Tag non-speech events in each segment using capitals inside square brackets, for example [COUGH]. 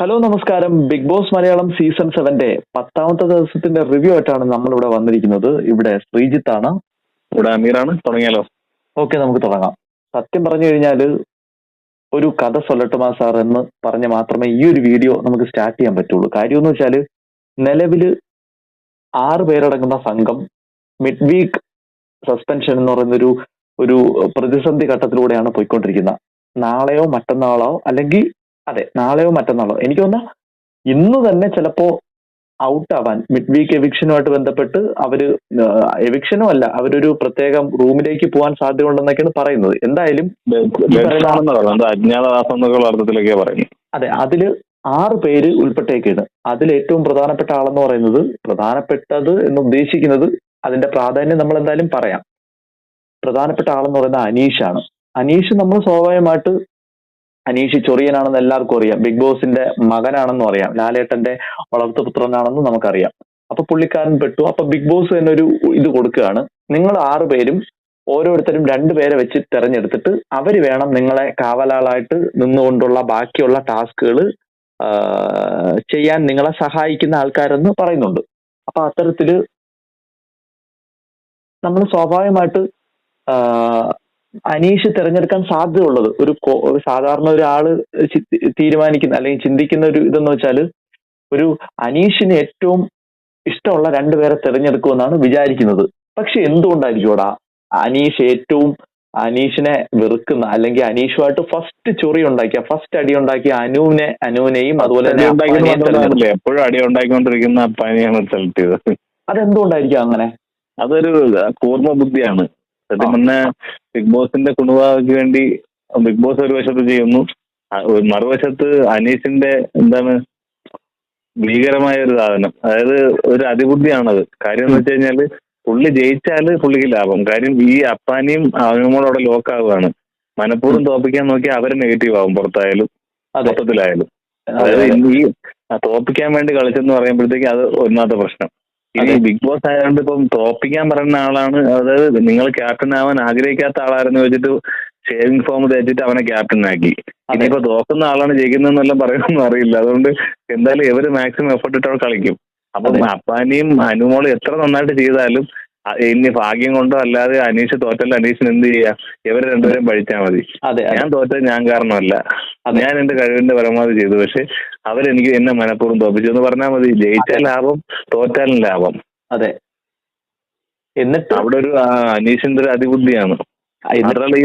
Hello നമസ്കാരം. Bigg Boss Malayalam season സെവന്റെ പത്താമത്തെ ദിവസത്തിന്റെ റിവ്യൂ ആയിട്ടാണ് നമ്മൾ ഇവിടെ വന്നിരിക്കുന്നത്. ഇവിടെ ശ്രീജിത്ത് ആണ് ഇവിടെ അമീറാണ്. തുടങ്ങിയാലോ? ഓക്കെ നമുക്ക് തുടങ്ങാം. സത്യം പറഞ്ഞു കഴിഞ്ഞാൽ ഒരു കഥ സൊല്ലട്ടുമാ സാർ എന്ന് പറഞ്ഞ മാത്രമേ ഈ ഒരു വീഡിയോ നമുക്ക് സ്റ്റാർട്ട് ചെയ്യാൻ പറ്റുള്ളൂ. കാര്യം എന്ന് വെച്ചാൽ നിലവിൽ ആറ് പേരടങ്ങുന്ന സംഘം മിഡ് വീക്ക് സസ്പെൻഷൻ എന്ന് പറയുന്നൊരു ഒരു പ്രതിസന്ധി ഘട്ടത്തിലൂടെയാണ് പോയിക്കൊണ്ടിരിക്കുന്നത്. നാളെയോ മറ്റന്നാളോ അല്ലെങ്കിൽ അതെ നാളെയോ മറ്റന്നാളോ. എനിക്ക് തോന്നുന്ന ഇന്ന് തന്നെ ചിലപ്പോ ഔട്ട് ആവാൻ മിഡ് വീക്ക് എവിക്ഷനുമായിട്ട് ബന്ധപ്പെട്ട് അവർ എവിക്ഷനും അല്ല അവരൊരു പ്രത്യേകം റൂമിലേക്ക് പോകാൻ സാധ്യതയുണ്ടെന്നൊക്കെയാണ് പറയുന്നത്. എന്തായാലും പറയുന്നത്. അതെ അതിൽ ആറ് പേര് ഉൾപ്പെട്ടേക്കാണ്. അതിൽ ഏറ്റവും പ്രധാനപ്പെട്ട ആളെന്ന് പറയുന്നത് പ്രധാനപ്പെട്ടത് എന്ന് ഉദ്ദേശിക്കുന്നത് അതിന്റെ പ്രാധാന്യം നമ്മൾ എന്തായാലും പറയാം. പ്രധാനപ്പെട്ട ആളെന്ന് പറയുന്നത് അനീഷാണ്. അനീഷ് നമ്മൾ സ്വാഭാവികമായിട്ട് അനീഷ് ചൊറിയനാണെന്ന് എല്ലാവർക്കും അറിയാം. ബിഗ് ബോസിന്റെ മകനാണെന്നും അറിയാം. ലാലേട്ടന്റെ വളർത്തുപുത്രനാണെന്നും നമുക്കറിയാം. അപ്പൊ പുള്ളിക്കാരൻ പെട്ടു. അപ്പൊ ബിഗ് ബോസ് തന്നെ ഒരു ഇത് കൊടുക്കുകയാണ്. നിങ്ങൾ ആറ് പേരും ഓരോരുത്തരും രണ്ടുപേരെ വെച്ച് തെരഞ്ഞെടുത്തിട്ട് അവർ വേണം നിങ്ങളെ കാവലാളായിട്ട് നിന്നുകൊണ്ടുള്ള ബാക്കിയുള്ള ടാസ്കുകൾ ചെയ്യാൻ നിങ്ങളെ സഹായിക്കുന്ന ആൾക്കാരെന്ന് പറയുന്നുണ്ട്. അപ്പൊ അത്തരത്തിൽ നമ്മൾ സ്വാഭാവികമായിട്ട് അനീഷ് തിരഞ്ഞെടുക്കാൻ സാധ്യതയുള്ളത് ഒരു സാധാരണ ഒരാൾ തീരുമാനിക്കുന്ന അല്ലെങ്കിൽ ചിന്തിക്കുന്ന ഒരു ഇതെന്ന് വെച്ചാൽ ഒരു അനീഷിന് ഏറ്റവും ഇഷ്ടമുള്ള രണ്ടുപേരെ തിരഞ്ഞെടുക്കുമെന്നാണ് വിചാരിക്കുന്നത്. പക്ഷെ എന്തുകൊണ്ടായിരിക്കുംടാ അനീഷ് ഏറ്റവും അനീഷിനെ വെറുക്കുന്ന അല്ലെങ്കിൽ അനീഷുമായിട്ട് ഫസ്റ്റ് ചൊറി ഉണ്ടാക്കിയ ഫസ്റ്റ് അടി ഉണ്ടാക്കിയ അനുവിനെ അനുവിനെയും അതുപോലെ തന്നെ എപ്പോഴും അടി ഉണ്ടാക്കിക്കൊണ്ടിരിക്കുന്ന അപ്പാനെയാണ് സെലക്ട് ചെയ്തത് അതെന്തുകൊണ്ടായിരിക്കും അങ്ങനെ? അതൊരു കൂർമ്മ ബുദ്ധിയാണ്. സത്യം. പറഞ്ഞ ബിഗ് ബോസിന്റെ കുണുവാക്ക് വേണ്ടി ബിഗ് ബോസ് ഒരു വശത്ത് ചെയ്യുന്നു. മറുവശത്ത് അനീഷിന്റെ എന്താണ് ഭീകരമായ ഒരു സാധനം. അതായത് ഒരു അതിബുദ്ധിയാണത്. കാര്യം എന്ന് വെച്ച് കഴിഞ്ഞാൽ പുള്ളി ജയിച്ചാൽ പുള്ളിക്ക് ലാഭം. കാര്യം ഈ അപ്പാനിയും അവനുമോട് അവിടെ ലോക്കാവുകയാണ്. മനഃപൂർവം തോപ്പിക്കാൻ നോക്കി അവർ നെഗറ്റീവ് ആവും പുറത്തായാലും മൊത്തത്തിലായാലും. അതായത് ഈ തോപ്പിക്കാൻ വേണ്ടി കളിച്ചെന്ന് പറയുമ്പോഴത്തേക്ക് അത് ഒന്നാമത്തെ പ്രശ്നം. ഇനി ബിഗ് ബോസ് ആയതുകൊണ്ട് ഇപ്പം തോപ്പിക്കാൻ പറയുന്ന ആളാണ്. അതായത് നിങ്ങൾ ക്യാപ്റ്റൻ ആവാൻ ആഗ്രഹിക്കാത്ത ആളായിരുന്നു വെച്ചിട്ട് ഷേവിംഗ് ഫോം തേച്ചിട്ട് അവനെ ക്യാപ്റ്റൻ ആക്കി. ഇനിയിപ്പോ തോക്കുന്ന ആളാണ് ജയിക്കുന്നതെന്നെല്ലാം പറയണമെന്ന് അറിയില്ല. അതുകൊണ്ട് എന്തായാലും ഇവർ മാക്സിമം എഫർട്ട് ഇട്ട് കളിക്കും. അപ്പം. അപ്പാനിയും അനുമോളും എത്ര നന്നായിട്ട് ചെയ്താലും ഇനി ഭാഗ്യം കൊണ്ടോ അല്ലാതെ അനീഷ് തോറ്റല്ല അനീഷിന് എന്ത് ചെയ്യാം? ഇവരെ രണ്ടുപേരും പഴിച്ചാൽ മതി. ഞാൻ തോറ്റത് ഞാൻ കാരണമല്ല. ഞാൻ എന്റെ കഴിവിന്റെ പരമാവധി ചെയ്തു. പക്ഷെ അവരെനിക്ക് എന്നെ മനഃപൂർവം തോപ്പിച്ചു. എന്ന് പറഞ്ഞാൽ മതി ജയിച്ചാൽ ലാഭം തോറ്റാലും ലാഭം. അതെ. എന്നിട്ട്? അവിടെ ഒരു അനീഷിന്റെ ഒരു അതിബുദ്ധിയാണ്. മാത്രമല്ല ഈ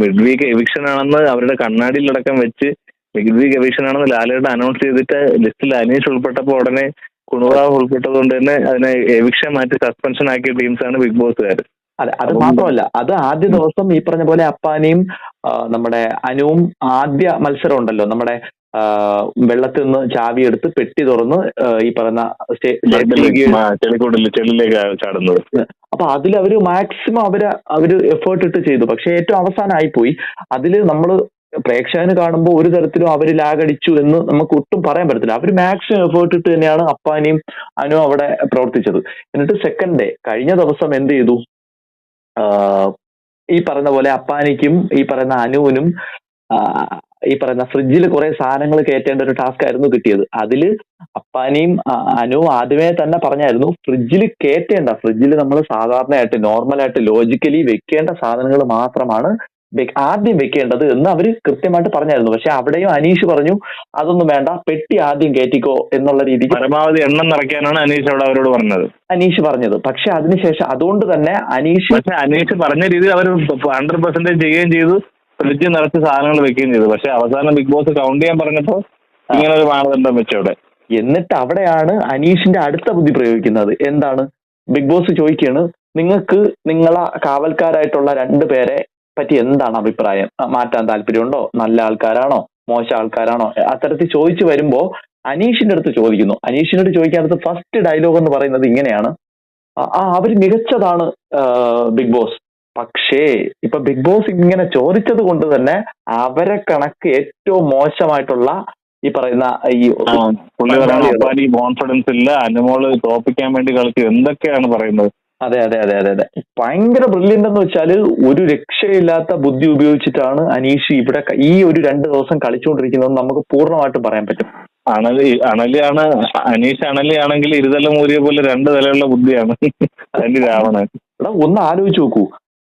മിഡ് വീക്ക് എവിക്ഷൻ ആണെന്ന് അവരുടെ കണ്ണാടിയിലടക്കം വെച്ച് മിഡ് വീക്ക് എവിക്ഷൻ ആണെന്ന് ലാലയുടെ അനൗൺസ് ചെയ്തിട്ട് ലിസ്റ്റിൽ അനീഷ് ഉൾപ്പെട്ടപ്പോൾ ഉടനെ കുണുറാവ് ഉൾപ്പെട്ടത് കൊണ്ട് തന്നെ അതിനെ എവിക്ഷൻ മാറ്റി സസ്പെൻഷൻ ആക്കിയ ടീംസാണ് ബിഗ് ബോസുകാർ അതെ അത് മാത്രമല്ല അത് ആദ്യ ദിവസം ഈ പറഞ്ഞ പോലെ അപ്പാനിയും നമ്മുടെ അനുവും ആദ്യ മത്സരം ഉണ്ടല്ലോ നമ്മുടെ വെള്ളത്തിൽ നിന്ന് ചാവി എടുത്ത് പെട്ടി തുറന്ന് ഈ പറയുന്ന ചാടുന്നത്. അപ്പൊ അതിൽ അവർ മാക്സിമം അവർ അവർ എഫേർട്ട് ഇട്ട് ചെയ്തു. പക്ഷെ ഏറ്റവും അവസാനമായി പോയി അതിൽ നമ്മൾ പ്രേക്ഷകന് കാണുമ്പോൾ ഒരു തരത്തിലും അവർ ലാഗടിച്ചു എന്ന് നമുക്ക് ഒട്ടും പറയാൻ പറ്റത്തില്ല. അവർ മാക്സിമം എഫേർട്ട് ഇട്ട് തന്നെയാണ് അപ്പാനിയും അനു അവിടെ പ്രവർത്തിച്ചത്. എന്നിട്ട് സെക്കൻഡ് ഡേ കഴിഞ്ഞ ദിവസം എന്ത് ചെയ്തു? ഈ പറയുന്ന പോലെ അപ്പാനിക്കും ഈ പറയുന്ന അനുവിനും ഈ പറയുന്ന ഫ്രിഡ്ജിൽ കുറെ സാധനങ്ങൾ കയറ്റേണ്ട ഒരു ടാസ്ക് ആയിരുന്നു കിട്ടിയത്. അതിൽ അപ്പാനിയും അനു ആദ്യമേ തന്നെ പറഞ്ഞായിരുന്നു ഫ്രിഡ്ജിൽ കയറ്റേണ്ട ഫ്രിഡ്ജിൽ നമ്മൾ സാധാരണയായിട്ട് നോർമലായിട്ട് ലോജിക്കലി വെക്കേണ്ട സാധനങ്ങൾ മാത്രമാണ് ആദ്യം വെക്കേണ്ടത് എന്ന് അവർ കൃത്യമായിട്ട് പറഞ്ഞായിരുന്നു. പക്ഷെ അവിടെയും അനീഷ് പറഞ്ഞു അതൊന്നും വേണ്ട പെട്ടി ആദ്യം കയറ്റിക്കോ എന്നുള്ള രീതിക്ക് പരമാവധി എണ്ണം നിറയ്ക്കാനാണ് അനീഷ് അവിടെ അവരോട് പറഞ്ഞത്. അനീഷ് പറഞ്ഞത്. പക്ഷെ അതിനുശേഷം അതുകൊണ്ട് തന്നെ അനീഷ് പക്ഷെ അനീഷ് പറഞ്ഞ രീതിയിൽ അവർ ഹൺഡ്രഡ് പെർസെന്റേജ് ചെയ്യുകയും ചെയ്തു ഫ്രിഡ്ജ് നിറച്ച് സാധനങ്ങൾ വെക്കുകയും ചെയ്തു. പക്ഷെ അവസാനം ബിഗ് ബോസ് കൗണ്ട് ചെയ്യാൻ പറഞ്ഞപ്പോ ഇങ്ങനെ ഒരു മാനദണ്ഡം വെച്ചവിടെ എന്നിട്ട് അവിടെയാണ് അനീഷിന്റെ അടുത്ത ബുദ്ധി പ്രയോഗിക്കുന്നത്. എന്താണ്? ബിഗ് ബോസ് ചോദിക്കുകയാണ് നിങ്ങൾക്ക് നിങ്ങളെ കാവൽക്കാരായിട്ടുള്ള രണ്ട് പേരെ പറ്റി എന്താണ് അഭിപ്രായം? മാറ്റാൻ താല്പര്യമുണ്ടോ? നല്ല ആൾക്കാരാണോ? മോശം ആൾക്കാരാണോ? അത്തരത്തിൽ ചോദിച്ചു വരുമ്പോൾ അനീഷിന്റെ അടുത്ത് ചോദിക്കുന്നു. അനീഷിനോട് ചോദിക്കാനടുത്ത് ഫസ്റ്റ് ഡയലോഗ് എന്ന് പറയുന്നത് ഇങ്ങനെയാണ്. ആ അവർ മികച്ചതാണ് ബിഗ് ബോസ്. പക്ഷേ ഇപ്പൊ ബിഗ് ബോസ് ഇങ്ങനെ ചോദിച്ചത് കൊണ്ട് തന്നെ അവരെ കണക്ക് ഏറ്റവും മോശമായിട്ടുള്ള ഈ പറയുന്ന ഈ കോൺഫിഡൻസ് ഇല്ല അനുമോൾ തോപ്പിക്കാൻ വേണ്ടി കളിച്ചു എന്തൊക്കെയാണ് പറയുന്നത്? അതെ അതെ അതെ അതെ അതെ. ഭയങ്കര ബ്രില്യന്റ് എന്ന് വെച്ചാൽ ഒരു രക്ഷയില്ലാത്ത ബുദ്ധി ഉപയോഗിച്ചിട്ടാണ് അനീഷ് ഇവിടെ ഈ ഒരു രണ്ട് ദിവസം കളിച്ചുകൊണ്ടിരിക്കുന്നത് നമുക്ക് പൂർണമായിട്ടും പറയാൻ പറ്റും. അണലി അണലിയാണ് അനീഷ് അണലി ആണെങ്കിൽ ഇരുതല മൂരിയ പോലെ രണ്ട് തലയുള്ള ബുദ്ധിയാണ്. [LAUGHS] രാവണൻ. ഒന്ന് ആലോചിച്ച് നോക്കൂ.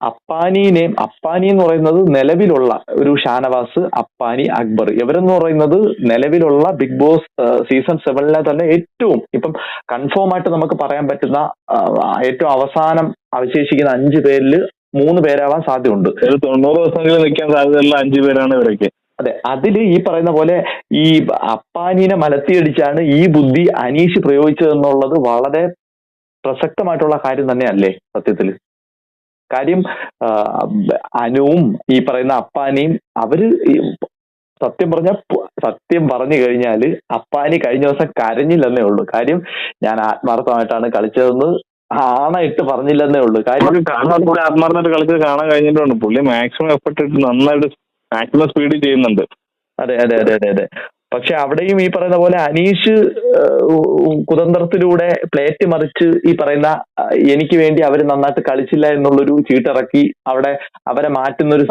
അപ്പാനിനെയും അപ്പാനി എന്ന് പറയുന്നത് നിലവിലുള്ള ഒരു ഷാനവാസ് അപ്പാനി അക്ബർ. ഇവരെന്ന് പറയുന്നത് നിലവിലുള്ള ബിഗ് ബോസ് സീസൺ സെവനിലെ തന്നെ ഏറ്റവും ഇപ്പം കൺഫേം ആയിട്ട് നമുക്ക് പറയാൻ പറ്റുന്ന ഏറ്റവും അവസാനം അവശേഷിക്കുന്ന അഞ്ചു പേരിൽ മൂന്ന് പേരാവാൻ സാധ്യതയുണ്ട്. തൊണ്ണൂറ് ദിവസമെങ്കിലും നിൽക്കാൻ സാധ്യതയുള്ള അഞ്ചു പേരാണ് ഇവരൊക്കെ. അതെ. അതിൽ ഈ പറയുന്ന പോലെ ഈ അപ്പാനീനെ മലത്തിയടിച്ചാണ് ഈ ബുദ്ധി അനീഷ് പ്രയോഗിച്ചതെന്നുള്ളത് വളരെ പ്രസക്തമായിട്ടുള്ള കാര്യം തന്നെയല്ലേ സത്യത്തിൽ? കാര്യം അനുവും ഈ പറയുന്ന അപ്പാനിയും അവർ സത്യം പറഞ്ഞ സത്യം പറഞ്ഞു കഴിഞ്ഞാൽ അപ്പാനി കഴിഞ്ഞ ദിവസം കരഞ്ഞില്ലെന്നേ ഉള്ളൂ. കാര്യം ഞാൻ ആത്മാർത്ഥമായിട്ടാണ് കളിച്ചതെന്ന് ആണായിട്ട് പറഞ്ഞില്ലെന്നേ ഉള്ളൂ. കാര്യം ആത്മാർത്ഥമായിട്ട് കളിച്ചത് കാണാൻ കഴിഞ്ഞിട്ടുണ്ട്? പുള്ളി മാക്സിമം എഫർട്ട് ഇട്ട് നന്നായിട്ട് മാക്സിമം സ്പീഡ് ചെയ്യുന്നുണ്ട്. അതെ അതെ അതെ അതെ അതെ. പക്ഷെ അവിടെയും ഈ പറയുന്ന പോലെ അനീഷ് കുതന്ത്രത്തിലൂടെ പ്ലേറ്റ് മറിച്ച് ഈ പറയുന്ന എനിക്ക് വേണ്ടി അവർ നന്നായിട്ട് കളിച്ചില്ല എന്നുള്ളൊരു ചീട്ടിറക്കി അവിടെ അവരെ മാറ്റുന്ന ഒരു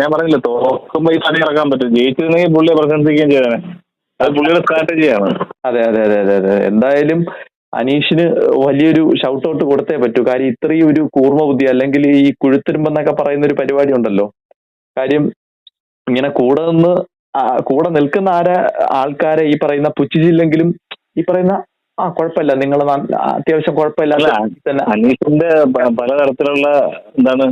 ഞാൻ പറഞ്ഞില്ല തോക്കുമ്പോ ഈ പണി ഇറക്കാൻ പറ്റും. ജയിച്ചിരുന്നെങ്കിൽ പുള്ളിയെ പ്രശംസിക്കുകയും ചെയ്തേനെ അത് പുള്ളിയുടെ സ്ട്രാറ്റജിയാണ്. അതെ അതെ അതെ അതെ അതെ. എന്തായാലും അനീഷിന് വലിയൊരു ഷൗട്ട് ഔട്ട് കൊടുത്തേ പറ്റൂ. കാര്യം ഇത്രയും ഒരു കൂർമ്മ ബുദ്ധി അല്ലെങ്കിൽ ഈ കുഴുത്തിരുമ്പെന്നൊക്കെ പറയുന്ന ഒരു പരിപാടി ഉണ്ടല്ലോ. കാര്യം ഇങ്ങനെ കൂടെ നിന്ന് കൂടെ നിൽക്കുന്ന ആരെ ആൾക്കാരെ ഈ പറയുന്ന പുച്ഛിച്ചില്ലെങ്കിലും ഈ പറയുന്ന ആ കുഴപ്പമില്ല. നിങ്ങൾ അത്യാവശ്യം കുഴപ്പമില്ല അനീഷിന്റെ പലതരത്തിലുള്ള എന്താണ്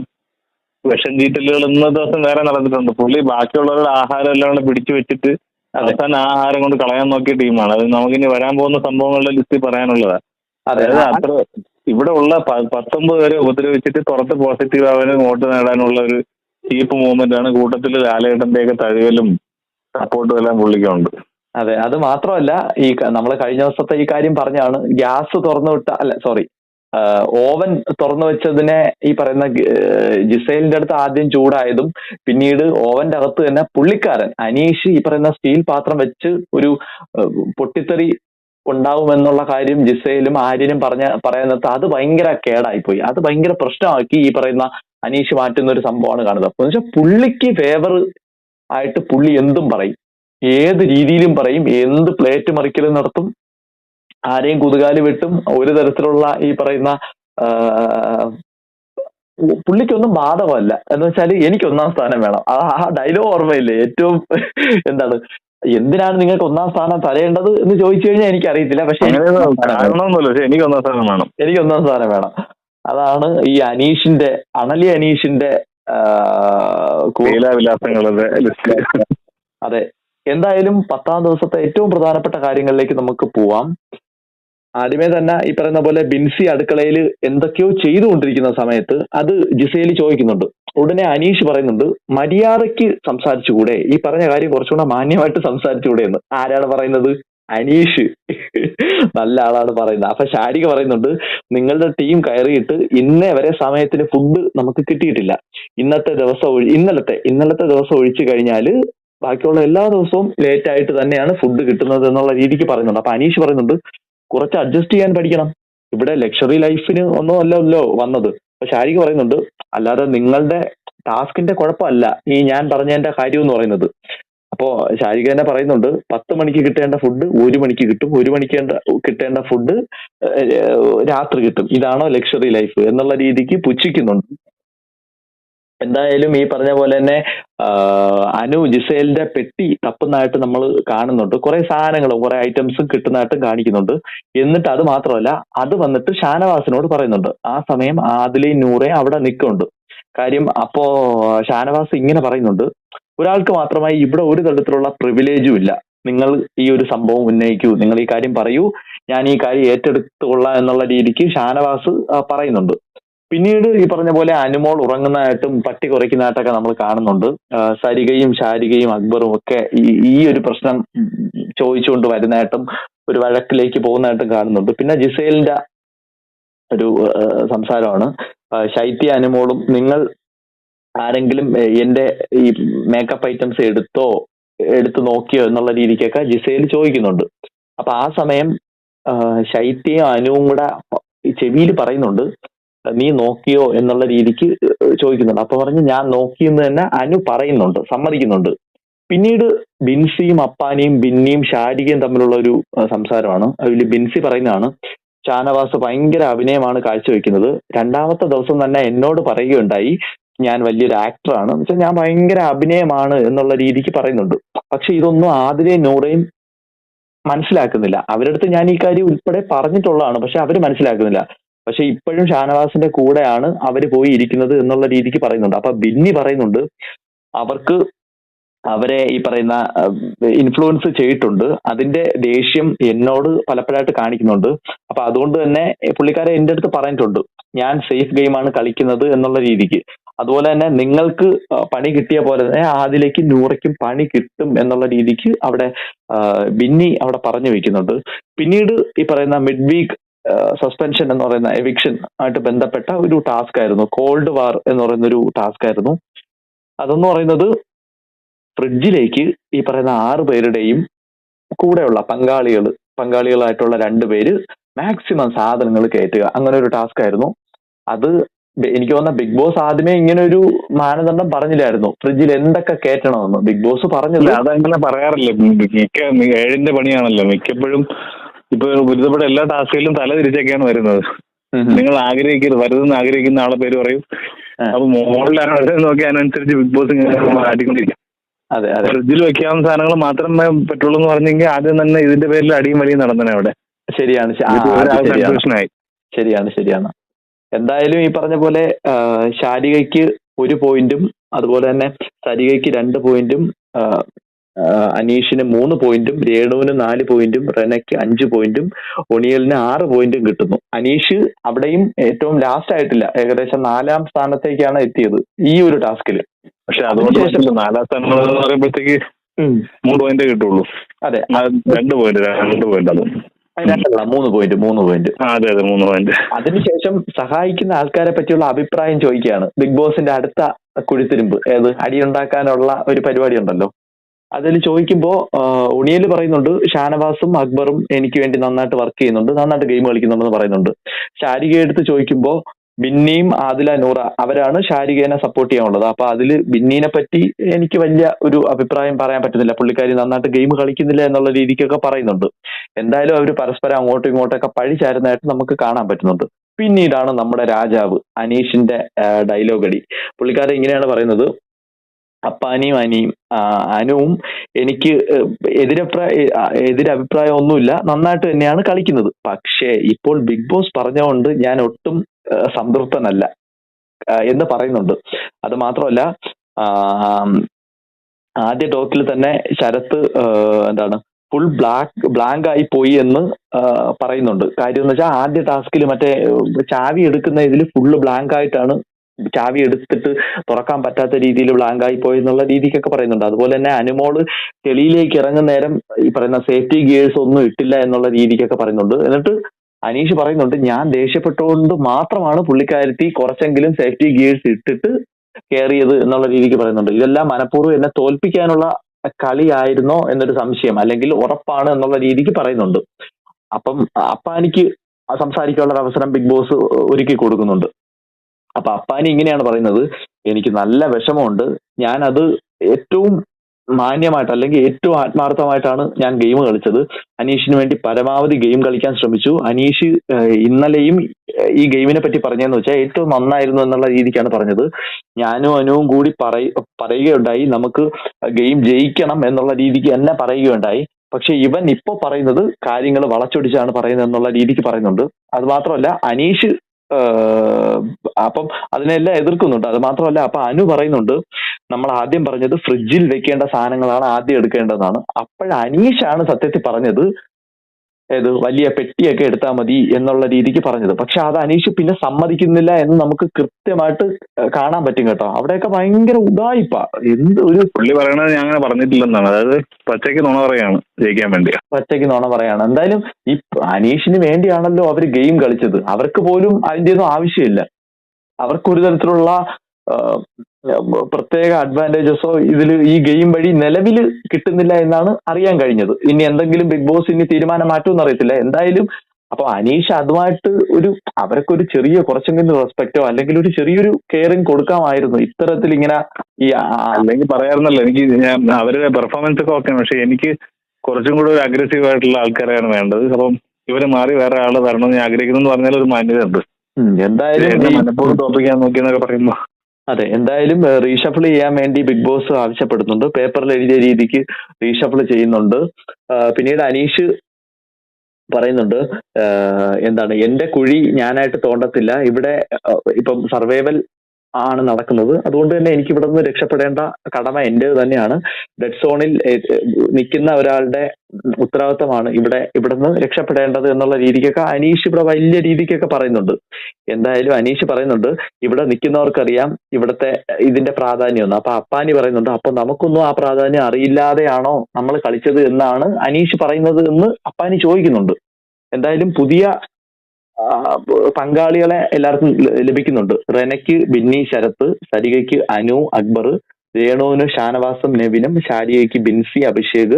വിഷം ചീറ്റലുകൾ ഇന്ന ദിവസം വേറെ നടന്നിട്ടുണ്ട്. പുള്ളി ബാക്കിയുള്ളവരുടെ ആഹാരം എല്ലാം കൂടെ പിടിച്ചു വെച്ചിട്ട് അവസാനം ആ ആഹാരം കൊണ്ട് കളയാൻ നോക്കിയ ടീമാണ്. അത് നമുക്കിനി വരാൻ പോകുന്ന സംഭവങ്ങളുടെ ലിസ്റ്റ് പറയാനുള്ളതാ. അതായത് അത്ര ഇവിടെ ഉള്ള പത്തൊമ്പത് പേരെ ഉപദ്രവിച്ചിട്ട് പുറത്ത് പോസിറ്റീവ് ആവാനും വോട്ട് നേടാനുള്ള ഒരു ചീപ്പ് മൂവ്മെന്റ് ആണ് കൂട്ടത്തിൽ ലാലേട്ടന്റെ ഒക്കെ തഴുകലും സപ്പോർട്ടും എല്ലാം പുള്ളിക്കുണ്ട്. അതെ അത് മാത്രമല്ല ഈ നമ്മൾ കഴിഞ്ഞ ദിവസത്തെ ഈ കാര്യം പറഞ്ഞാണ് ഗ്യാസ് തുറന്നു വിട്ട അല്ല സോറി ഓവൻ തുറന്നു വെച്ചതിനെ ഈ പറയുന്ന ജിസൈലിന്റെ അടുത്ത് ആദ്യം ചൂടായതും പിന്നീട് ഓവന്റെ അകത്ത് തന്നെ പുള്ളിക്കാരൻ അനീഷ് ഈ പറയുന്ന സ്റ്റീൽ പാത്രം വെച്ച് ഒരു പൊട്ടിത്തെറി ഉണ്ടാവുമെന്നുള്ള കാര്യം ജിസയിലും ആര്യനും പറഞ്ഞ പറയുന്നത് അത് ഭയങ്കര കേടായിപ്പോയി. അത് ഭയങ്കര പ്രശ്നമാക്കി ഈ പറയുന്ന അനീഷ് മാറ്റുന്ന ഒരു സംഭവമാണ് കാണുന്നത്. അപ്പൊ പുള്ളിക്ക് ഫേവർ ആയിട്ട് പുള്ളി എന്തും പറയും. ഏത് രീതിയിലും പറയും എന്ത് പ്ലേറ്റ് മറിക്കലും നടത്തും ആരെയും കുതുകാൽ വെട്ടും ഒരു തരത്തിലുള്ള ഈ പറയുന്ന പുള്ളിക്കൊന്നും ബാധകമല്ല. എന്ന് വെച്ചാൽ എനിക്ക് ഒന്നാം സ്ഥാനം വേണം. ആ ആ ഡയലോഗ് ഓർമ്മയില്ലേ? ഏറ്റവും എന്താണ് എന്തിനാണ് നിങ്ങൾക്ക് ഒന്നാം സ്ഥാനം തരേണ്ടത് എന്ന് ചോദിച്ചു കഴിഞ്ഞാൽ എനിക്ക് അറിയത്തില്ല പക്ഷെ എനിക്ക് ഒന്നാം സ്ഥാനം വേണം. അതാണ് ഈ അനീഷിന്റെ അണലി അനീഷിന്റെ അതെ. എന്തായാലും പത്താം ദിവസത്തെ ഏറ്റവും പ്രധാനപ്പെട്ട കാര്യങ്ങളിലേക്ക് നമുക്ക് പോവാം. ആദ്യമേ തന്നെ ഈ പറയുന്ന പോലെ ബിൻസി അടുക്കളയിൽ എന്തൊക്കെയോ ചെയ്തുകൊണ്ടിരിക്കുന്ന സമയത്ത് അത് ജിസേലി ചോദിക്കുന്നുണ്ട്. ഉടനെ അനീഷ് പറയുന്നുണ്ട് മര്യാദയ്ക്ക് സംസാരിച്ചുകൂടെ? ഈ പറഞ്ഞ കാര്യം കുറച്ചുകൂടെ മാന്യമായിട്ട് സംസാരിച്ചുകൂടെ എന്ന്. ആരാണ് പറയുന്നത്? അനീഷ്. നല്ല ആളാണ് പറയുന്നത്. അപ്പൊ ഷാരിക പറയുന്നുണ്ട് നിങ്ങളുടെ ടീം കയറിയിട്ട് ഇന്നേ വരെ സമയത്തിന് ഫുഡ് നമുക്ക് കിട്ടിയിട്ടില്ല. ഇന്നത്തെ ദിവസം ഇന്നലത്തെ ഇന്നലത്തെ ദിവസം ഒഴിച്ചു കഴിഞ്ഞാൽ ബാക്കിയുള്ള എല്ലാ ദിവസവും ലേറ്റ് ആയിട്ട് തന്നെയാണ് ഫുഡ് കിട്ടുന്നത് എന്നുള്ള രീതിക്ക് പറയുന്നുണ്ട്. അപ്പൊ അനീഷ് പറയുന്നുണ്ട് കുറച്ച് അഡ്ജസ്റ്റ് ചെയ്യാൻ പഠിക്കണം. ഇവിടെ ലക്ഷറി ലൈഫിന് ഒന്നും വന്നത്. അപ്പൊ ഷാരിക പറയുന്നുണ്ട് അല്ലാതെ നിങ്ങളുടെ ടാസ്കിന്റെ കുഴപ്പമല്ല. ഈ ഞാൻ പറഞ്ഞതിന്റെ കാര്യം എന്ന് പറയുന്നത്. അപ്പോ ശാരിക തന്നെ പറയുന്നുണ്ട് പത്ത് മണിക്ക് കിട്ടേണ്ട ഫുഡ് ഒരു മണിക്ക് കിട്ടും ഒരു മണിക്ക് കിട്ടേണ്ട- ഫുഡ് രാത്രി കിട്ടും. ഇതാണോ ലക്ഷറി ലൈഫ് എന്നുള്ള രീതിക്ക് പുച്ഛിക്കുന്നുണ്ട്. എന്തായാലും ഈ പറഞ്ഞ പോലെ തന്നെ അനു ജിസേലിന്റെ പെട്ടി തപ്പുന്നതായിട്ട് നമ്മൾ കാണുന്നുണ്ട്. കുറെ സാധനങ്ങളും കുറെ ഐറ്റംസും കിട്ടുന്നതായിട്ടും കാണിക്കുന്നുണ്ട്. എന്നിട്ട് അത് മാത്രമല്ല അത് വന്നിട്ട് ഷാനവാസിനോട് പറയുന്നുണ്ട്. ആ സമയം ആദിലയും നൂറെ അവിടെ നിൽക്കുന്നുണ്ട്. കാര്യം അപ്പോ ഷാനവാസ് ഇങ്ങനെ പറയുന്നുണ്ട് ഒരാൾക്ക് മാത്രമായി ഇവിടെ ഒരു തരത്തിലുള്ള പ്രിവിലേജും ഇല്ല. നിങ്ങൾ ഈ ഒരു സംഭവം ഉന്നയിക്കൂ. നിങ്ങൾ ഈ കാര്യം പറയൂ. ഞാൻ ഈ കാര്യം ഏറ്റെടുത്തുകൊള്ളാം എന്നുള്ള രീതിക്ക് ഷാനവാസ് പറയുന്നുണ്ട്. പിന്നീട് ഈ പറഞ്ഞ പോലെ അനുമോൾ ഉറങ്ങുന്നതായിട്ടും പട്ടി കുറയ്ക്കുന്നതായിട്ടൊക്കെ നമ്മൾ കാണുന്നുണ്ട്. സരികയും ശാരികയും അക്ബറും ഒക്കെ ഈ ഒരു പ്രശ്നം ചോദിച്ചുകൊണ്ട് വരുന്നതായിട്ടും ഒരു വഴക്കിലേക്ക് പോകുന്നതായിട്ടും കാണുന്നുണ്ട്. പിന്നെ ജിസേലിന്റെ ഒരു സംസാരമാണ്. ശൈത്യ അനുമോളും നിങ്ങൾ ആരെങ്കിലും എന്റെ ഈ മേക്കപ്പ് ഐറ്റംസ് എടുത്തോ എടുത്തു നോക്കിയോ എന്നുള്ള രീതിക്കൊക്കെ ജിസയിൽ ചോദിക്കുന്നുണ്ട്. അപ്പൊ ആ സമയം ശൈത്യയും അനുവും കൂടെ ചെവിയിൽ പറയുന്നുണ്ട് നീ നോക്കിയോ എന്നുള്ള രീതിക്ക് ചോദിക്കുന്നുണ്ട്. അപ്പൊ പറഞ്ഞു ഞാൻ നോക്കിയെന്ന് തന്നെ അനു പറയുന്നുണ്ട് സമ്മതിക്കുന്നുണ്ട്. പിന്നീട് ബിൻസിയും അപ്പാനിയും ബിന്നിയും ഷാരികയും തമ്മിലുള്ള ഒരു സംസാരമാണ്. അതിൽ ബിൻസി പറയുന്നതാണ് ഷാനവാസ് ഭയങ്കര അഭിനയമാണ് കാഴ്ചവെക്കുന്നത്. രണ്ടാമത്തെ ദിവസം തന്നെ എന്നോട് പറയുകയുണ്ടായി ഞാൻ വലിയൊരു ആക്ടറാണ് എന്ന് വെച്ചാൽ ഞാൻ ഭയങ്കര അഭിനയമാണ് എന്നുള്ള രീതിക്ക് പറയുന്നുണ്ട്. പക്ഷെ ഇതൊന്നും ആതിരയും നൂറയും മനസ്സിലാക്കുന്നില്ല. അവരടുത്ത് ഞാൻ ഈ കാര്യം ഉൾപ്പെടെ പറഞ്ഞിട്ടുള്ളതാണ് പക്ഷെ അവർ മനസ്സിലാക്കുന്നില്ല. പക്ഷെ ഇപ്പോഴും ഷാനവാസിന്റെ കൂടെയാണ് അവർ പോയി ഇരിക്കുന്നത് എന്നുള്ള രീതിക്ക് പറയുന്നുണ്ട്. അപ്പൊ ബിന്നി പറയുന്നുണ്ട് അവർക്ക് അവരെ ഈ പറയുന്ന ഇൻഫ്ലുവൻസ് ചെയ്തിട്ടുണ്ട്. അതിന്റെ ദേഷ്യം എന്നോട് പലപ്പോഴായിട്ട് കാണിക്കുന്നുണ്ട്. അപ്പൊ അതുകൊണ്ട് തന്നെ പുള്ളിക്കാരെ എന്റെ അടുത്ത് പറഞ്ഞിട്ടുണ്ട്. ഞാൻ സേഫ് ഗെയിമാണ് കളിക്കുന്നത് എന്നുള്ള രീതിക്ക്. അതുപോലെ തന്നെ നിങ്ങൾക്ക് പണി കിട്ടിയ പോലെ തന്നെ ആദിലേക്ക് നൂറയ്ക്കും പണി കിട്ടും എന്നുള്ള രീതിക്ക് അവിടെ ബിന്നി അവിടെ പറഞ്ഞു വെക്കുന്നുണ്ട്. പിന്നീട് ഈ പറയുന്ന മിഡ് വീക്ക് സസ്പെൻഷൻ എന്ന് പറയുന്ന എവിക്ഷൻ ആയിട്ട് ബന്ധപ്പെട്ട ഒരു ടാസ്ക് ആയിരുന്നു. കോൾഡ് വാർ എന്ന് പറയുന്ന ഒരു ടാസ്ക് ആയിരുന്നു. അതെന്ന് പറയുന്നത് ഫ്രിഡ്ജിലേക്ക് ഈ പറയുന്ന ആറ് പേരുടെയും കൂടെയുള്ള പങ്കാളികൾ പങ്കാളികളായിട്ടുള്ള രണ്ട് പേര് മാക്സിമം സാധനങ്ങൾ കയറ്റുക. അങ്ങനെ ഒരു ടാസ്ക് ആയിരുന്നു. അത് എനിക്ക് തോന്നുന്ന ബിഗ് ബോസ് ആദ്യമേ ഇങ്ങനെ ഒരു മാനദണ്ഡം പറഞ്ഞില്ലായിരുന്നു. ഫ്രിഡ്ജിൽ എന്തൊക്കെ കയറ്റണമെന്ന്. ബിഗ് ബോസ് പറഞ്ഞില്ല അതങ്ങനെ പറയാറില്ല. മിക്ക ഏഴിന്റെ പണിയാണല്ലോ. മിക്കപ്പോഴും ഇപ്പൊ ഗുരുതപ്പെട്ട എല്ലാ ടാസ്കിലും തല തിരിച്ചൊക്കെയാണ് വരുന്നത്. നിങ്ങൾ ആഗ്രഹിക്കരുത്. വരുതെന്ന് ആഗ്രഹിക്കുന്ന ആളെ പേര് പറയും. അപ്പൊ മോളിലാണ് വരുന്നത് നോക്കി അതിനനുസരിച്ച് ബിഗ് ബോസ് ഇങ്ങനെ അതെ അതെ. ഫ്രിഡ്ജിൽ വെക്കാവുന്ന സാധനങ്ങൾ മാത്രമേ പറ്റുള്ളൂ എന്ന് പറഞ്ഞെങ്കിൽ ആദ്യം തന്നെ ഇതിന്റെ പേരിൽ അടിയും വലിയും നടന്നേ അവിടെ. ശരിയാണ്. ശരിയാണ് ശരിയാണ്. എന്തായാലും ഈ പറഞ്ഞ പോലെ ശാരികയ്ക്ക് ഒരു പോയിന്റും അതുപോലെ തന്നെ സരികയ്ക്ക് രണ്ട് പോയിന്റും അനീഷിന് മൂന്ന് പോയിന്റും രേണുവിന് നാല് പോയിന്റും റെനയ്ക്ക് അഞ്ച് പോയിന്റും ഒണിയലിന് ആറ് പോയിന്റും കിട്ടുന്നു. അനീഷ് അവിടെയും ഏറ്റവും ലാസ്റ്റ് ആയിട്ടില്ല. ഏകദേശം നാലാം സ്ഥാനത്തേക്കാണ് എത്തിയത് ഈ ഒരു ടാസ്കിൽ പക്ഷെ അതുകൊണ്ട് നാലാം സ്ഥാനം പറയുമ്പോഴത്തേക്ക് മൂന്ന് പോയിന്റ് കിട്ടുള്ളൂ. അതെ. രണ്ട് പോയിന്റ് രണ്ട് പോയിന്റ് അത്. രണ്ടല്ല മൂന്ന് പോയിന്റ് മൂന്ന് പോയിന്റ് അതെ അതെ മൂന്ന് പോയിന്റ് അതിനുശേഷം സഹായിക്കുന്ന ആൾക്കാരെ പറ്റിയുള്ള അഭിപ്രായം ചോദിക്കുകയാണ്. ബിഗ് ബോസിന്റെ അടുത്ത കുഴിത്തിരുമ്പ് ഏത്? അടിയുണ്ടാക്കാനുള്ള ഒരു പരിപാടി ഉണ്ടല്ലോ. അതിൽ ചോദിക്കുമ്പോ ഉണിയൽ പറയുന്നുണ്ട് ഷാനവാസും അക്ബറും എനിക്ക് വേണ്ടി നന്നായിട്ട് വർക്ക് ചെയ്യുന്നുണ്ട് നന്നായിട്ട് ഗെയിം കളിക്കുന്നുണ്ടെന്ന് പറയുന്നുണ്ട്. ശാരിക എടുത്ത് ചോദിക്കുമ്പോ ബിന്നിയും ആദില നൂറ അവരാണ് ഷാരികേനെ സപ്പോർട്ട് ചെയ്യാനുള്ളത്. അപ്പൊ അതിൽ ബിന്നീനെ പറ്റി എനിക്ക് വലിയ ഒരു അഭിപ്രായം പറയാൻ പറ്റുന്നില്ല പുള്ളിക്കാരി നന്നായിട്ട് ഗെയിം കളിക്കുന്നില്ല എന്നുള്ള രീതിക്കൊക്കെ പറയുന്നുണ്ട്. എന്തായാലും അവർ പരസ്പരം അങ്ങോട്ടും ഇങ്ങോട്ടൊക്കെ പഴി ചാരുന്നതായിട്ട് നമുക്ക് കാണാൻ പറ്റുന്നുണ്ട്. പിന്നീടാണ് നമ്മുടെ രാജാവ് അനീഷിന്റെ ഡയലോഗ് അടി. പുള്ളിക്കാരൻ ഇങ്ങനെയാണ് പറയുന്നത്. അപ്പാനിയും അനിയും അനുവും എനിക്ക് എതിരഭിപ്രായ എതിരഭിപ്രായം ഒന്നുമില്ല. നന്നായിട്ട് തന്നെയാണ് കളിക്കുന്നത്. പക്ഷേ ഇപ്പോൾ ബിഗ് ബോസ് പറഞ്ഞുകൊണ്ട് ഞാൻ ഒട്ടും സംതൃപ്തനല്ല എന്ന് പറയുന്നുണ്ട്. അത് മാത്രമല്ല ആദ്യ ടോക്കിൽ തന്നെ ശരത്ത് എന്താണ് ഫുൾ ബ്ലാക്ക് ബ്ലാങ്ക് ആയി പോയി എന്ന് പറയുന്നുണ്ട്. കാര്യം എന്ന് വെച്ചാൽ ആദ്യ ടാസ്കിൽ മറ്റേ ചാവി എടുക്കുന്ന ഇതിൽ ഫുള്ള് ബ്ലാങ്ക് ആയിട്ടാണ് ചാവി എടുത്തിട്ട് തുറക്കാൻ പറ്റാത്ത രീതിയിൽ ബ്ലാങ്ക് ആയി പോയി എന്നുള്ള രീതിക്കൊക്കെ പറയുന്നുണ്ട്. അതുപോലെ തന്നെ അനുമോൾ ചെളിയിലേക്ക് ഇറങ്ങുന്ന നേരം ഈ പറയുന്ന സേഫ്റ്റി ഗിയേഴ്സ് ഒന്നും ഇട്ടില്ല എന്നുള്ള രീതിക്കൊക്കെ പറയുന്നുണ്ട്. എന്നിട്ട് അനീഷ് പറയുന്നുണ്ട് ഞാൻ ദേഷ്യപ്പെട്ടുകൊണ്ട് മാത്രമാണ് പുള്ളിക്കാരത്തി കുറച്ചെങ്കിലും സേഫ്റ്റി ഗിയേഴ്സ് ഇട്ടിട്ട് കയറിയത് എന്നുള്ള രീതിക്ക് പറയുന്നുണ്ട്. ഇതെല്ലാം മനഃപൂർവം എന്നെ തോൽപ്പിക്കാനുള്ള കളിയായിരുന്നോ എന്നൊരു സംശയം അല്ലെങ്കിൽ ഉറപ്പാണ് എന്നുള്ള രീതിക്ക് പറയുന്നുണ്ട്. അപ്പം അപ്പാനിക്ക് സംസാരിക്കാനുള്ള അവസരം ബിഗ് ബോസ് ഒരുക്കി കൊടുക്കുന്നുണ്ട്. അപ്പൊ അപ്പാനി ഇങ്ങനെയാണ് പറയുന്നത്. എനിക്ക് നല്ല വിഷമമുണ്ട്. ഞാൻ അത് ഏറ്റവും മാന്യമായിട്ട് അല്ലെങ്കിൽ ഏറ്റവും ആത്മാർത്ഥമായിട്ടാണ് ഞാൻ ഗെയിം കളിച്ചത്. അനീഷിന് വേണ്ടി പരമാവധി ഗെയിം കളിക്കാൻ ശ്രമിച്ചു. അനീഷ് ഇന്നലെയും ഈ ഗെയിമിനെ പറ്റി പറഞ്ഞതെന്ന് വെച്ചാൽ ഏറ്റവും നന്നായിരുന്നു എന്നുള്ള രീതിക്കാണ് പറഞ്ഞത്. ഞാനും അനുവും കൂടി പറയ പറയുകയുണ്ടായി നമുക്ക് ഗെയിം ജയിക്കണം എന്നുള്ള രീതിക്ക് എന്നെ പറയുകയുണ്ടായി. പക്ഷെ ഇവൻ ഇപ്പോൾ പറയുന്നത് കാര്യങ്ങൾ വളച്ചൊടിച്ചാണ് പറയുന്നത് എന്നുള്ള രീതിക്ക് പറയുന്നുണ്ട്. അത് മാത്രമല്ല അനീഷ് അപ്പം അതിനെല്ലാം എതിർക്കുന്നുണ്ട്. അത് മാത്രമല്ല അപ്പൊ അനു പറയുന്നുണ്ട് നമ്മൾ ആദ്യം പറഞ്ഞത് ഫ്രിഡ്ജിൽ വെക്കേണ്ട സാധനങ്ങളാണ് ആദ്യം എടുക്കേണ്ടതെന്നാണ്. അപ്പോഴ അനീഷാണ് സത്യത്തിൽ പറഞ്ഞത് ഏത് വലിയ പെട്ടിയൊക്കെ എടുത്താൽ മതി എന്നുള്ള രീതിക്ക് പറഞ്ഞത്. പക്ഷെ അത് അനീഷ് പിന്നെ സമ്മതിക്കുന്നില്ല എന്ന് നമുക്ക് കൃത്യമായിട്ട് കാണാൻ പറ്റും കേട്ടോ. അവിടെയൊക്കെ ഭയങ്കര ഉദായിപ്പ. എന്ത് ഒരു പുള്ളി പറയണത് ഞാൻ അങ്ങനെ പറഞ്ഞിട്ടില്ലെന്നാണ്. അതായത് പച്ചയ്ക്ക് നുണ പറയാണ് ജയിക്കാൻ വേണ്ടി. പച്ചയ്ക്ക് നോണ പറയാണ്. എന്തായാലും ഈ അനീഷിന് വേണ്ടിയാണല്ലോ അവർ ഗെയിം കളിച്ചത്. അവർക്ക് പോലും അതിന്റെ ഒന്നും ആവശ്യമില്ല. അവർക്ക് ഒരു തരത്തിലുള്ള പ്രത്യേക അഡ്വാന്റേജസോ ഇതിൽ ഈ ഗെയിം വഴി നിലവിൽ കിട്ടുന്നില്ല എന്നാണ് അറിയാൻ കഴിഞ്ഞത്. ഇനി എന്തെങ്കിലും ബിഗ് ബോസ് ഇനി തീരുമാനം മാറ്റുമെന്ന് അറിയത്തില്ല. എന്തായാലും അപ്പൊ അനീഷ് അതുമായിട്ട് ഒരു അവർക്ക് ഒരു ചെറിയ കുറച്ചെങ്കിലും റെസ്പെക്റ്റോ അല്ലെങ്കിൽ ഒരു ചെറിയൊരു കെയറിങ് കൊടുക്കാമായിരുന്നു. ഇത്തരത്തിൽ ഇങ്ങനെ ഈ അല്ലെങ്കിൽ പറയാറുന്നല്ലോ എനിക്ക് ഞാൻ അവരുടെ പെർഫോമൻസ് ഒക്കെ ഓക്കെ പക്ഷെ എനിക്ക് കുറച്ചും കൂടെ ഒരു അഗ്രസീവ് ആയിട്ടുള്ള ആൾക്കാരെയാണ് വേണ്ടത്. അപ്പം ഇവർ മാറി വേറെ ആളെ തരണം ഞാൻ ആഗ്രഹിക്കുന്നു എന്ന് പറഞ്ഞാൽ ഒരു മാന്യത ഉണ്ട് എന്തായാലും ടോപ്പിക്കാൻ ഈ- മനഃപൂർവം തോപ്പിക്കാൻ നോക്കിയെന്നൊക്കെ പറയുമ്പോ. അതെ എന്തായാലും റീഷഫിൾ ചെയ്യാൻ വേണ്ടി ബിഗ് ബോസ് ആവശ്യപ്പെടുന്നുണ്ട്. പേപ്പറിൽ എഴുതിയ രീതിക്ക് റീഷഫിൾ ചെയ്യുന്നുണ്ട്. പിന്നീട് അനീഷ് പറയുന്നുണ്ട് എന്താണ് എന്റെ കുഴി ഞാനായിട്ട് തോണ്ടത്തില്ല. ഇവിടെ ഇപ്പം സർവൈവൽ ആണ് നടക്കുന്നത്. അതുകൊണ്ട് തന്നെ എനിക്ക് ഇവിടെ നിന്ന് രക്ഷപ്പെടേണ്ട കടമ എന്റേത് തന്നെയാണ്. ഡെഡ് സോണിൽ നിൽക്കുന്ന ഒരാളുടെ ഉത്തരവാദിത്തമാണ് ഇവിടെ ഇവിടുന്ന് രക്ഷപ്പെടേണ്ടത് എന്നുള്ള രീതിക്കൊക്കെ അനീഷ് ഇവിടെ വലിയ രീതിക്കൊക്കെ പറയുന്നുണ്ട്. എന്തായാലും അനീഷ് പറയുന്നുണ്ട് ഇവിടെ നിൽക്കുന്നവർക്കറിയാം ഇവിടുത്തെ ഇതിന്റെ പ്രാധാന്യം എന്ന് അപ്പൊ അപ്പാനി പറയുന്നുണ്ട് അപ്പൊ നമുക്കൊന്നും ആ പ്രാധാന്യം അറിയില്ലാതെയാണോ നമ്മൾ കളിച്ചത്? എന്നാണ് അനീഷ് പറയുന്നത് എന്ന് അപ്പാനി ചോദിക്കുന്നുണ്ട്. എന്തായാലും പുതിയ പങ്കാളികളെ എല്ലാവർക്കും ലഭിക്കുന്നുണ്ട്. റെനയ്ക്ക് ബിന്നി ശരത്ത് സരികയ്ക്ക് അനു അക്ബർ രേണുവിന് ഷാനവാസം നെവിനും ഷാരിയയ്ക്ക് ബിൻസി അഭിഷേക്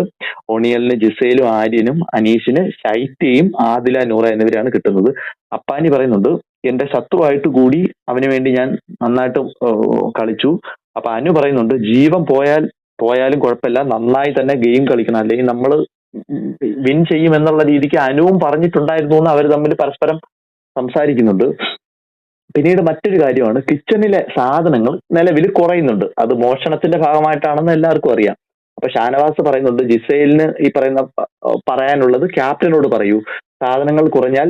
ഒണിയലിന് ജിസേലും ആര്യനും അനീഷിന് ശൈത്യയും ആദില നൂറ എന്നിവരാണ് കിട്ടുന്നത്. അപ്പാനി പറയുന്നുണ്ട് എന്റെ ശത്രുവായിട്ട് കൂടി അവന് വേണ്ടി ഞാൻ നന്നായിട്ട് കളിച്ചു. അപ്പൊ അനു പറയുന്നുണ്ട് ജീവൻ പോയാൽ പോയാലും കുഴപ്പമില്ല. നന്നായി തന്നെ ഗെയിം കളിക്കണം. അല്ലെങ്കിൽ നമ്മൾ വിൻ ചെയ്യും എന്നുള്ള രീതിക്ക് അനുവും പറഞ്ഞിട്ടുണ്ടായിരുന്നു എന്ന് അവർ തമ്മിൽ പരസ്പരം സംസാരിക്കുന്നുണ്ട്. പിന്നീട് മറ്റൊരു കാര്യമാണ് കിച്ചണിലെ സാധനങ്ങൾ നിലവിൽ കുറയുന്നുണ്ട്. അത് മോഷണത്തിന്റെ ഭാഗമായിട്ടാണെന്ന് എല്ലാവർക്കും അറിയാം. അപ്പൊ ഷാനവാസ് പറയുന്നുണ്ട് ജിസൈലിന് ഈ പറയുന്ന പറയാനുള്ളത് ക്യാപ്റ്റനോട് പറയൂ. സാധനങ്ങൾ കുറഞ്ഞാൽ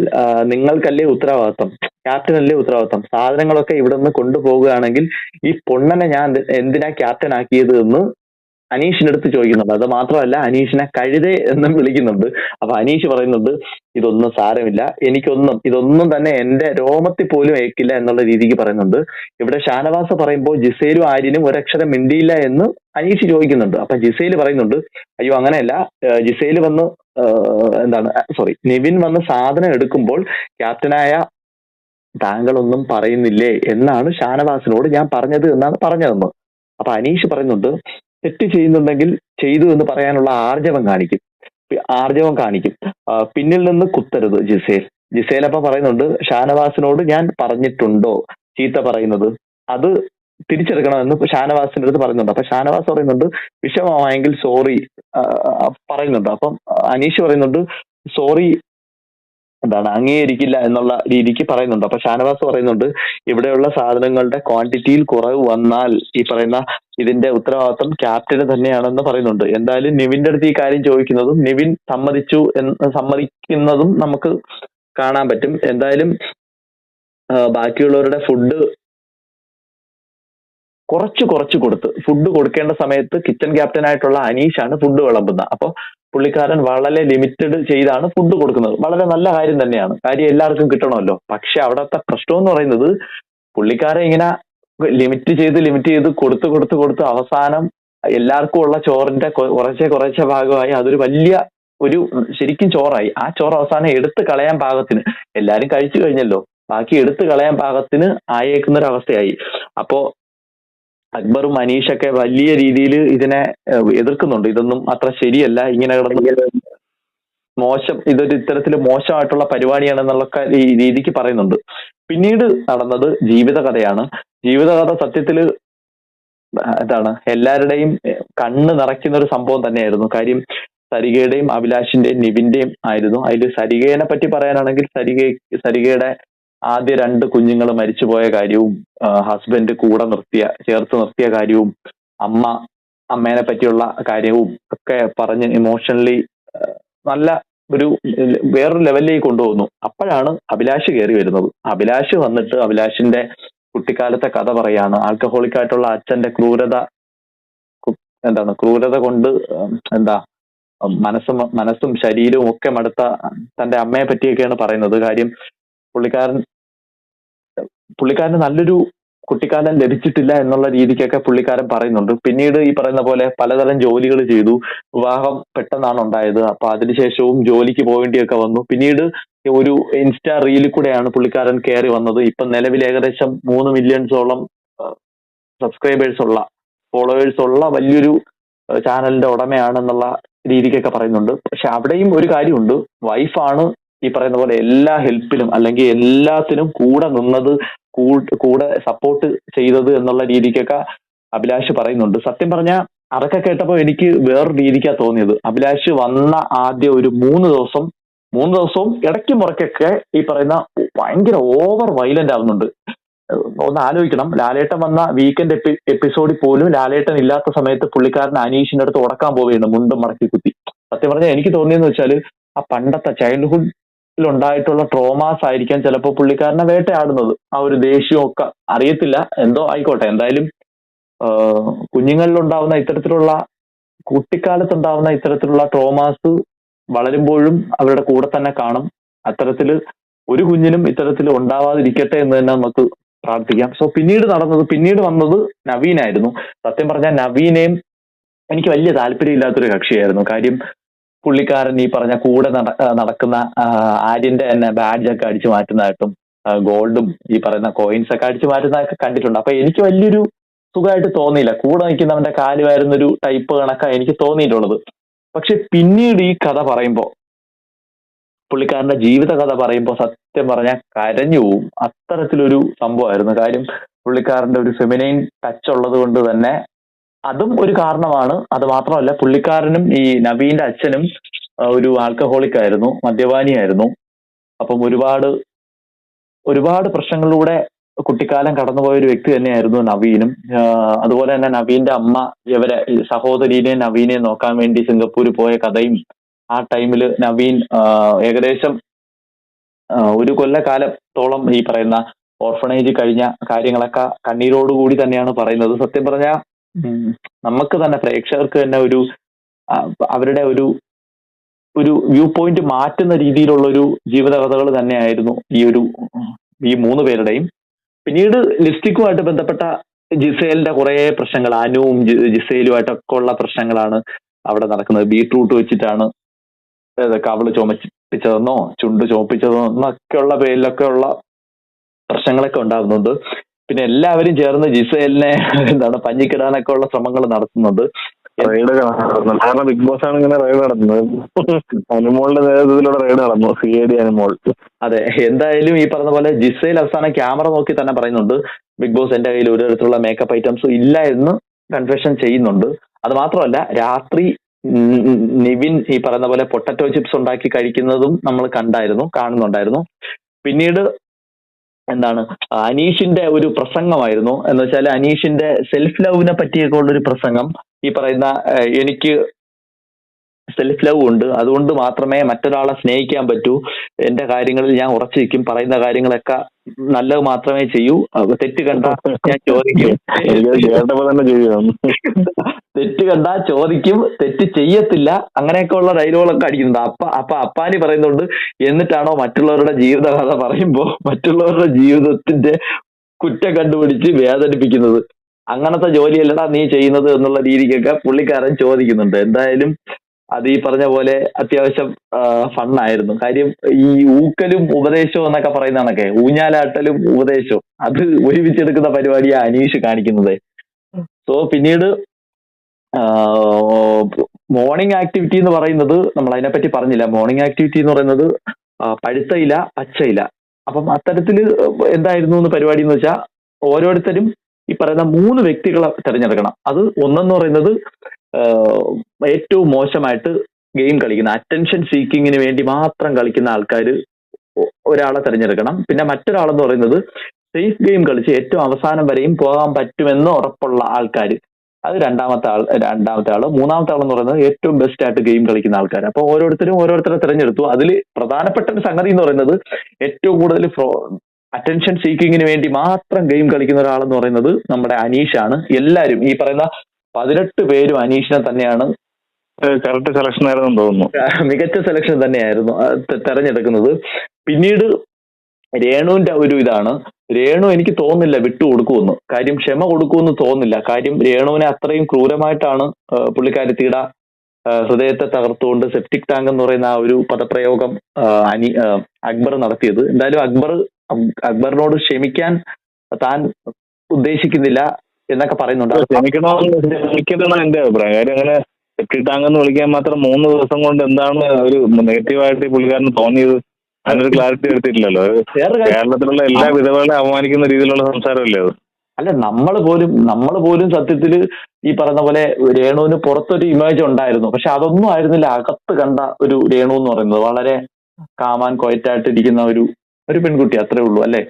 നിങ്ങൾക്കല്ലേ ഉത്തരവാദിത്തം ക്യാപ്റ്റനല്ലേ ഉത്തരവാദിത്തം സാധനങ്ങളൊക്കെ ഇവിടെ നിന്ന് കൊണ്ടുപോകുകയാണെങ്കിൽ ഈ പൊണ്ണനെ ഞാൻ എന്തിനാ ക്യാപ്റ്റൻ ആക്കിയത് എന്ന് അനീഷിന്റെ അടുത്ത് ചോദിക്കുന്നുണ്ട്. അത് മാത്രമല്ല അനീഷിനെ കഴുതേ എന്നും വിളിക്കുന്നുണ്ട്. അപ്പൊ അനീഷ് പറയുന്നുണ്ട് ഇതൊന്നും സാരമില്ല. എനിക്കൊന്നും ഇതൊന്നും തന്നെ എന്റെ രോമത്തിൽ പോലും ഏക്കില്ല എന്നുള്ള രീതിക്ക് പറയുന്നുണ്ട്. ഇവിടെ ഷാനവാസ പറയുമ്പോൾ ജിസേലും ആര്യനും ഒരക്ഷരം മിണ്ടിയില്ല എന്ന് അനീഷ് ചോദിക്കുന്നുണ്ട്. അപ്പൊ ജിസേൽ പറയുന്നുണ്ട് അയ്യോ അങ്ങനെയല്ല. ജിസേൽ വന്ന് എന്താണ് സോറി നിവിൻ വന്ന് സാധനം എടുക്കുമ്പോൾ ക്യാപ്റ്റനായ താങ്കളൊന്നും പറയുന്നില്ലേ? എന്നാണ് ഷാനവാസിനോട് ഞാൻ പറഞ്ഞത് എന്നാണ് പറഞ്ഞതെന്ന്. അപ്പൊ അനീഷ് പറയുന്നുണ്ട് തെറ്റ് ചെയ്യുന്നുണ്ടെങ്കിൽ ചെയ്തു എന്ന് പറയാനുള്ള ആർജവം കാണിക്കും. ആർജവം കാണിക്കും. പിന്നിൽ നിന്ന് കുത്തരുത് ജിസേൽ. ജിസേൽ അപ്പൊ പറയുന്നുണ്ട് ഷാനവാസിനോട് ഞാൻ പറഞ്ഞിട്ടുണ്ടോ? ചീത്ത പറയുന്നത്. അത് തിരിച്ചെടുക്കണമെന്ന് ഷാനവാസിന്റെ അടുത്ത് പറയുന്നുണ്ട്. അപ്പൊ ഷാനവാസ് പറയുന്നുണ്ട് വിഷമമായെങ്കിൽ സോറി പറയുന്നുണ്ട്. അപ്പം അനീഷ് പറയുന്നുണ്ട് സോറി എന്താണ് അംഗീകരിക്കില്ല എന്നുള്ള രീതിക്ക് പറയുന്നുണ്ട്. അപ്പൊ ഷാനവാസ് പറയുന്നുണ്ട് ഇവിടെയുള്ള സാധനങ്ങളുടെ ക്വാണ്ടിറ്റിയിൽ കുറവ് വന്നാൽ ഈ പറയുന്ന ഇതിന്റെ ഉത്തരവാദിത്വം ക്യാപ്റ്റന് തന്നെയാണെന്ന് പറയുന്നുണ്ട്. എന്തായാലും നിവിന്റെ അടുത്ത് ഈ കാര്യം ചോദിക്കുന്നതും നിവിൻ സമ്മതിച്ചു എന്ന് സമ്മതിക്കുന്നതും നമുക്ക് കാണാൻ പറ്റും. എന്തായാലും ബാക്കിയുള്ളവരുടെ ഫുഡ് കുറച്ച് കുറച്ച് കൊടുത്ത് ഫുഡ് കൊടുക്കേണ്ട സമയത്ത് കിച്ചൺ ക്യാപ്റ്റൻ ആയിട്ടുള്ള അനീഷാണ് ഫുഡ് വിളമ്പുന്നത്. അപ്പൊ പുള്ളിക്കാരൻ വളരെ ലിമിറ്റഡ് ചെയ്താണ് ഫുഡ് കൊടുക്കുന്നത്. വളരെ നല്ല കാര്യം തന്നെയാണ്. കാര്യം എല്ലാവർക്കും കിട്ടണമല്ലോ. പക്ഷെ അവിടത്തെ പ്രശ്നം എന്ന് പറയുന്നത് പുള്ളിക്കാരെ ഇങ്ങനെ ലിമിറ്റ് ചെയ്ത് ലിമിറ്റ് ചെയ്ത് കൊടുത്ത് കൊടുത്ത് കൊടുത്ത് അവസാനം എല്ലാവർക്കും ഉള്ള ചോറിന്റെ കുറച്ചെ കുറച്ചെ ഭാഗമായി അതൊരു വലിയ ഒരു ശരിക്കും ചോറായി. ആ ചോറ് അവസാനം എടുത്ത് കളയാൻ പാകത്തിന്. എല്ലാരും കഴിച്ചു കഴിഞ്ഞല്ലോ. ബാക്കി എടുത്ത് കളയാൻ പാകത്തിന് ആയേക്കുന്ന ഒരു അവസ്ഥയായി അപ്പോ അക്ബറും അനീഷൊക്കെ വലിയ രീതിയിൽ ഇതിനെ എതിർക്കുന്നുണ്ട്. ഇതൊന്നും അത്ര ശരിയല്ല. ഇങ്ങനെ കിടന്ന് മോശം ഇതൊരു ഇത്തരത്തിൽ മോശമായിട്ടുള്ള പരിപാടിയാണെന്നുള്ള ഈ രീതിക്ക് പറയുന്നുണ്ട്. പിന്നീട് നടന്നത് ജീവിതകഥയാണ്. ജീവിതകഥ സത്യത്തിൽ എന്താണ് എല്ലാവരുടെയും കണ്ണ് നിറയ്ക്കുന്ന ഒരു സംഭവം തന്നെയായിരുന്നു. കാര്യം സരികയുടെയും അഭിലാഷിന്റെയും നിവിന്റെയും ആയിരുന്നു. അതിൽ സരികയെ പറ്റി പറയാനാണെങ്കിൽ സരിക സരികയുടെ ആദ്യ രണ്ട് കുഞ്ഞുങ്ങൾ മരിച്ചുപോയ കാര്യവും ഹസ്ബൻഡ് കൂടെ നിർത്തിയ ചേർത്ത് നിർത്തിയ കാര്യവും അമ്മ അമ്മേനെ പറ്റിയുള്ള കാര്യവും ഒക്കെ പറഞ്ഞ് ഇമോഷണലി നല്ല ഒരു വേറൊരു ലെവലിലേക്ക് കൊണ്ടുപോകുന്നു അപ്പോഴാണ് അഭിലാഷ് കയറി വരുന്നത്. അഭിലാഷ് വന്നിട്ട് അഭിലാഷിന്റെ കുട്ടിക്കാലത്തെ കഥ പറയാണ്. ആൽക്കഹോളിക് ആയിട്ടുള്ള അച്ഛന്റെ ക്രൂരത എന്താണ് ക്രൂരത കൊണ്ട് എന്താ മനസ്സും മനസ്സും ശരീരവും ഒക്കെ മടുത്ത തന്റെ അമ്മയെ പറ്റിയൊക്കെയാണ് പറയുന്നത്. കാര്യം പുള്ളിക്കാരൻ പുള്ളിക്കാരന് നല്ലൊരു കുട്ടിക്കാലം ലഭിച്ചിട്ടില്ല എന്നുള്ള രീതിക്കൊക്കെ പുള്ളിക്കാരൻ പറയുന്നുണ്ട്. പിന്നീട് ഈ പറയുന്ന പോലെ പലതരം ജോലികൾ ചെയ്തു. വിവാഹം പെട്ടെന്നാണ് ഉണ്ടായത്. അപ്പൊ അതിനുശേഷവും ജോലിക്ക് പോവേണ്ടിയൊക്കെ വന്നു. പിന്നീട് ഒരു ഇൻസ്റ്റാ റീലിൽ കൂടെയാണ് പുള്ളിക്കാരൻ കയറി വന്നത്. ഇപ്പൊ നിലവിൽ ഏകദേശം മൂന്ന് മില്യൺസോളം സബ്സ്ക്രൈബേഴ്സ് ഉള്ള ഫോളോവേഴ്സ് ഉള്ള വലിയൊരു ചാനലിന്റെ ഉടമയാണെന്നുള്ള രീതിക്കൊക്കെ പറയുന്നുണ്ട്. പക്ഷെ അവിടെയും ഒരു കാര്യമുണ്ട്. വൈഫാണ് ഈ പറയുന്ന പോലെ എല്ലാ ഹെൽപ്പിലും അല്ലെങ്കിൽ എല്ലാത്തിനും കൂടെ നിന്നത് കൂടെ സപ്പോർട്ട് ചെയ്തത് എന്നുള്ള രീതിക്കൊക്കെ അഭിലാഷ് പറയുന്നുണ്ട്. സത്യം പറഞ്ഞ അതൊക്കെ കേട്ടപ്പോൾ എനിക്ക് വേറൊരു രീതിക്കാ തോന്നിയത്. അഭിലാഷ് വന്ന ആദ്യ ഒരു മൂന്ന് ദിവസം മൂന്ന് ദിവസവും ഇടയ്ക്ക് മുറയ്ക്കൊക്കെ ഈ പറയുന്ന ഭയങ്കര ഓവർ വൈലന്റ് ആവുന്നുണ്ട്. ഒന്ന് ആലോചിക്കണം. ലാലേട്ടൻ വന്ന വീക്കെൻഡ് എപ്പി എപ്പിസോഡിൽ പോലും ലാലേട്ടൻ ഇല്ലാത്ത സമയത്ത് പുള്ളിക്കാരൻ അനീഷിന്റെ അടുത്ത് ഉടക്കാൻ പോവുകയാണ് മുണ്ടും മടക്കി കുത്തി. സത്യം പറഞ്ഞാൽ എനിക്ക് തോന്നിയെന്ന് വെച്ചാൽ ആ പണ്ടത്തെ ചൈൽഡ്ഹുഡിൽ ഉണ്ടായിട്ടുള്ള ട്രോമാസ് ആയിരിക്കാം ചിലപ്പോൾ പുള്ളിക്കാരനെ വേട്ടയാടുന്നത്. ആ ഒരു ദേഷ്യമൊക്കെ അറിയത്തില്ല. എന്തോ ആയിക്കോട്ടെ. എന്തായാലും കുഞ്ഞുങ്ങളിലുണ്ടാവുന്ന ഇത്തരത്തിലുള്ള കുട്ടിക്കാലത്തുണ്ടാവുന്ന ഇത്തരത്തിലുള്ള ട്രോമാസ് വളരുമ്പോഴും അവരുടെ കൂടെ തന്നെ കാണും. അത്തരത്തിൽ ഒരു കുഞ്ഞിനും ഇത്തരത്തിൽ ഉണ്ടാവാതിരിക്കട്ടെ എന്ന് തന്നെ നമുക്ക് പ്രാർത്ഥിക്കാം. സോ പിന്നീട് നടന്നത് പിന്നീട് വന്നത് നവീനായിരുന്നു. സത്യം പറഞ്ഞാൽ നവീനെയും എനിക്ക് വലിയ താല്പര്യമില്ലാത്തൊരു കക്ഷിയായിരുന്നു. കാര്യം പുള്ളിക്കാരൻ ഈ പറഞ്ഞ കൂടെ നടക്കുന്ന ആര്യന്റെ തന്നെ ബാഡ്ജ് ഒക്കെ അടിച്ചു മാറ്റുന്നതായിട്ടും ഗോൾഡും ഈ പറയുന്ന കോയിൻസ് ഒക്കെ അടിച്ചു മാറ്റുന്നതൊക്കെ കണ്ടിട്ടുണ്ട്. അപ്പൊ എനിക്ക് വലിയൊരു സുഖമായിട്ട് തോന്നിയില്ല. കൂടെ നിൽക്കുന്നവന്റെ കാൽ വരുന്നൊരു ടൈപ്പ് കണക്കാ എനിക്ക് തോന്നിയിട്ടുള്ളത്. പക്ഷെ പിന്നീട് ഈ കഥ പറയുമ്പോൾ പുള്ളിക്കാരന്റെ ജീവിത കഥ പറയുമ്പോൾ സത്യം പറഞ്ഞാൽ കരഞ്ഞു പോവും. അത്തരത്തിലൊരു സംഭവമായിരുന്നു. കാര്യം പുള്ളിക്കാരന്റെ ഒരു ഫെമിനൈൻ ടച്ച് ഉള്ളത് കൊണ്ട് തന്നെ അതും ഒരു കാരണമാണ്. അത് മാത്രമല്ല പുള്ളിക്കാരനും ഈ നവീന്റെ അച്ഛനും ഒരു ആൽക്കഹോളിക് ആയിരുന്നു മദ്യപാനിയായിരുന്നു. അപ്പം ഒരുപാട് ഒരുപാട് പ്രശ്നങ്ങളിലൂടെ കുട്ടിക്കാലം കടന്നുപോയ ഒരു വ്യക്തി തന്നെയായിരുന്നു നവീനും. അതുപോലെ തന്നെ നവീന്റെ അമ്മ ഇവരെ സഹോദരീനെ നവീനെ നോക്കാൻ വേണ്ടി സിംഗപ്പൂർ പോയ കഥയും ആ ടൈമിൽ നവീൻ ഏകദേശം ഒരു കൊല്ലക്കാലത്തോളം ഈ പറയുന്ന ഓർഫണേജ് കഴിഞ്ഞ കാര്യങ്ങളൊക്കെ കണ്ണീരോടുകൂടി തന്നെയാണ് പറയുന്നത്. സത്യം പറഞ്ഞ നമുക്ക് തന്നെ പ്രേക്ഷകർക്ക് തന്നെ ഒരു അവരുടെ ഒരു ഒരു വ്യൂ പോയിന്റ് മാറ്റുന്ന രീതിയിലുള്ള ഒരു ജീവിതകഥകൾ തന്നെയായിരുന്നു ഈ ഒരു ഈ മൂന്ന് പേരുടെയും. പിന്നീട് ലിസ്റ്റിക്കുമായിട്ട് ബന്ധപ്പെട്ട ജിസേലിന്റെ കുറെ പ്രശ്നങ്ങൾ അനുവും ജിസേലുമായിട്ടൊക്കെ ഉള്ള പ്രശ്നങ്ങളാണ് അവിടെ നടക്കുന്നത്. ബീട്രൂട്ട് വെച്ചിട്ടാണ് കവൾ ചുമപ്പിച്ചതെന്നോ ചുണ്ട് ചുമപ്പിച്ചതെന്നോ എന്നൊക്കെയുള്ള പേരിലൊക്കെ ഉള്ള പ്രശ്നങ്ങളൊക്കെ ഉണ്ടാകുന്നുണ്ട്. പിന്നെ എല്ലാവരും ചേർന്ന് ജിസേലിനെ [LAUGHS] എന്താണ് പഞ്ഞിക്കിടാനൊക്കെ ഉള്ള ശ്രമങ്ങൾ നടത്തുന്നത്. കാരണം ബിഗ് ബോസ് ആണ് ഇങ്ങനെ റൈഡ് നടത്തുന്നത്. അനുമോളുടെ നേതൃത്വത്തിലൂടെ റൈഡ് നടന്നു. C I D Anumol. അതെ എന്തായാലും ഈ പറഞ്ഞ പോലെ ജിസയിൽ അവസാനം ക്യാമറ നോക്കി തന്നെ പറയുന്നുണ്ട് ബിഗ് ബോസ് എന്റെ കയ്യിൽ ഒരു തരത്തിലുള്ള മേക്കപ്പ് ഐറ്റംസ് ഇല്ല എന്ന് കൺഫെഷൻ ചെയ്യുന്നുണ്ട്. അത് മാത്രമല്ല രാത്രി നിവിൻ ഈ പറയുന്ന പോലെ പൊട്ടറ്റോ ചിപ്സ് ഉണ്ടാക്കി കഴിക്കുന്നതും നമ്മൾ കണ്ടായിരുന്നു കാണുന്നുണ്ടായിരുന്നു. പിന്നീട് എന്താണ് അനീഷിന്റെ ഒരു പ്രസംഗമായിരുന്നു. എന്ന് വെച്ചാൽ അനീഷിന്റെ സെൽഫ് ലവിനെ പറ്റിയൊക്കെ ഉള്ള ഒരു പ്രസംഗം. ഈ പറയുന്ന എനിക്ക് സെൽഫ് ലവ് ഉണ്ട്. അതുകൊണ്ട് മാത്രമേ മറ്റൊരാളെ സ്നേഹിക്കാൻ പറ്റൂ. എന്റെ കാര്യങ്ങളിൽ ഞാൻ ഉറച്ചിരിക്കും പറയുന്ന കാര്യങ്ങളൊക്കെ നല്ലത് മാത്രമേ ചെയ്യൂ. തെറ്റ് കണ്ട ഞാൻ ചോദിക്കും. തെറ്റ് കണ്ട ചോദിക്കും. തെറ്റ് ചെയ്യത്തില്ല. അങ്ങനെയൊക്കെ ഉള്ള ഡയലോഗൊക്കെ അടിക്കുന്നുണ്ട്. അപ്പ അപ്പൊ അപ്പാനി പറയുന്നുണ്ട് എന്നിട്ടാണോ മറ്റുള്ളവരുടെ ജീവിത കഥ പറയുമ്പോ മറ്റുള്ളവരുടെ ജീവിതത്തിന്റെ കുറ്റം കണ്ടുപിടിച്ച് വേദനിപ്പിക്കുന്നത്? അങ്ങനത്തെ ജോലിയല്ലടാ നീ ചെയ്യുന്നത് എന്നുള്ള രീതിക്കൊക്കെ പുള്ളിക്കാരൻ ചോദിക്കുന്നുണ്ട്. എന്തായാലും അത് ഈ പറഞ്ഞ പോലെ അത്യാവശ്യം ഫണ്ണായിരുന്നു. കാര്യം ഈ ഊക്കലും ഉപദേശവും എന്നൊക്കെ പറയുന്ന കണക്കെ ഊഞ്ഞാലാട്ടലും ഉപദേശവും അത് ഒരുമിച്ചെടുക്കുന്ന പരിപാടിയാ അനീഷ് കാണിക്കുന്നത്. സോ പിന്നീട് മോർണിംഗ് ആക്ടിവിറ്റി എന്ന് പറയുന്നത് നമ്മൾ അതിനെപ്പറ്റി പറഞ്ഞില്ല. മോർണിംഗ് ആക്ടിവിറ്റി എന്ന് പറയുന്നത് പഴുത്ത ഇല പച്ച ഇല. അപ്പം അത്തരത്തിൽ എന്തായിരുന്നു എന്ന് പരിപാടി എന്ന് വെച്ചാൽ ഓരോരുത്തരും ഈ പറയുന്ന മൂന്ന് വ്യക്തികളെ തിരഞ്ഞെടുക്കണം. അത് ഒന്നെന്ന് പറയുന്നത് ഏറ്റവും മോശമായിട്ട് ഗെയിം കളിക്കുന്ന അറ്റൻഷൻ സീക്കിങ്ങിന് വേണ്ടി മാത്രം കളിക്കുന്ന ആൾക്കാർ ഒരാളെ തിരഞ്ഞെടുക്കണം. പിന്നെ മറ്റൊരാളെന്ന് പറയുന്നത് സേഫ് ഗെയിം കളിച്ച് ഏറ്റവും അവസാനം വരെയും പോകാൻ പറ്റുമെന്ന് ഉറപ്പുള്ള ആൾക്കാർ അത് രണ്ടാമത്തെ ആൾ രണ്ടാമത്തെ ആൾ. മൂന്നാമത്തെ ആൾ എന്ന് പറയുന്നത് ഏറ്റവും ബെസ്റ്റ് ആയിട്ട് ഗെയിം കളിക്കുന്ന ആൾക്കാർ അപ്പൊ ഓരോരുത്തരും ഓരോരുത്തരെ തിരഞ്ഞെടുത്തു. അതിൽ പ്രധാനപ്പെട്ട ഒരു സംഗതി എന്ന് പറയുന്നത് ഏറ്റവും കൂടുതൽ അറ്റൻഷൻ സീക്കിങ്ങിന് വേണ്ടി മാത്രം ഗെയിം കളിക്കുന്ന ഒരാളെന്ന് പറയുന്നത് നമ്മുടെ അനീഷാണ്. എല്ലാവരും ഈ പറയുന്ന പതിനെട്ട് പേരും അനീഷിനെ തന്നെയാണ്. കറക്റ്റ് സെലക്ഷൻ ആയിരുന്നു തോന്നുന്നു. മികച്ച സെലക്ഷൻ തന്നെയായിരുന്നു തെരഞ്ഞെടുക്കുന്നത്. പിന്നീട് രേണുവിന്റെ ഒരു ഇതാണ്. രേണു എനിക്ക് തോന്നുന്നില്ല വിട്ടു കൊടുക്കുമെന്ന്. കാര്യം ക്ഷമ കൊടുക്കുമെന്ന് തോന്നുന്നില്ല. കാര്യം രേണുവിനെ അത്രയും ക്രൂരമായിട്ടാണ് പുള്ളിക്കാരത്തിയുടെ ഹൃദയത്തെ തകർത്തുകൊണ്ട് സെപ്റ്റിക് ടാങ്ക് എന്ന് പറയുന്ന ആ ഒരു പദപ്രയോഗം അനി അക്ബർ നടത്തിയത്. എന്തായാലും അക്ബർ അക്ബറിനോട് ക്ഷമിക്കാൻ താൻ ഉദ്ദേശിക്കുന്നില്ല. എന്നൊക്കെ പറയുന്നുണ്ട്. ക്ഷമിക്കണമെന്നാണ് എന്റെ അഭിപ്രായം. കാര്യം അങ്ങനെ എന്ന് വിളിക്കാൻ മാത്രം മൂന്ന് ദിവസം കൊണ്ട് എന്താണ് ഒരു നെഗറ്റീവായിട്ട് പുള്ളിക്കാരന് തോന്നിയത്? അതിനൊരു ക്ലാരിറ്റി എടുത്തിട്ടില്ലല്ലോ. കേരളത്തിലുള്ള എല്ലാ വിധവകളെ അപമാനിക്കുന്ന രീതിയിലുള്ള സംസാരമല്ലേ അത്? അല്ല നമ്മൾ പോലും നമ്മൾ പോലും സത്യത്തിൽ ഈ പറയുന്ന പോലെ രേണുവിന് പുറത്തൊരു ഇമേജ് ഉണ്ടായിരുന്നു. പക്ഷെ അതൊന്നും ആയിരുന്നില്ല. അകത്ത് കണ്ട ഒരു രേണു എന്ന് പറയുന്നത്. വളരെ കാമാൻ കൊയറ്റായിട്ടിരിക്കുന്ന ഒരു ഒരു പെൺകുട്ടി അത്രേ ഉള്ളൂ അല്ലെ?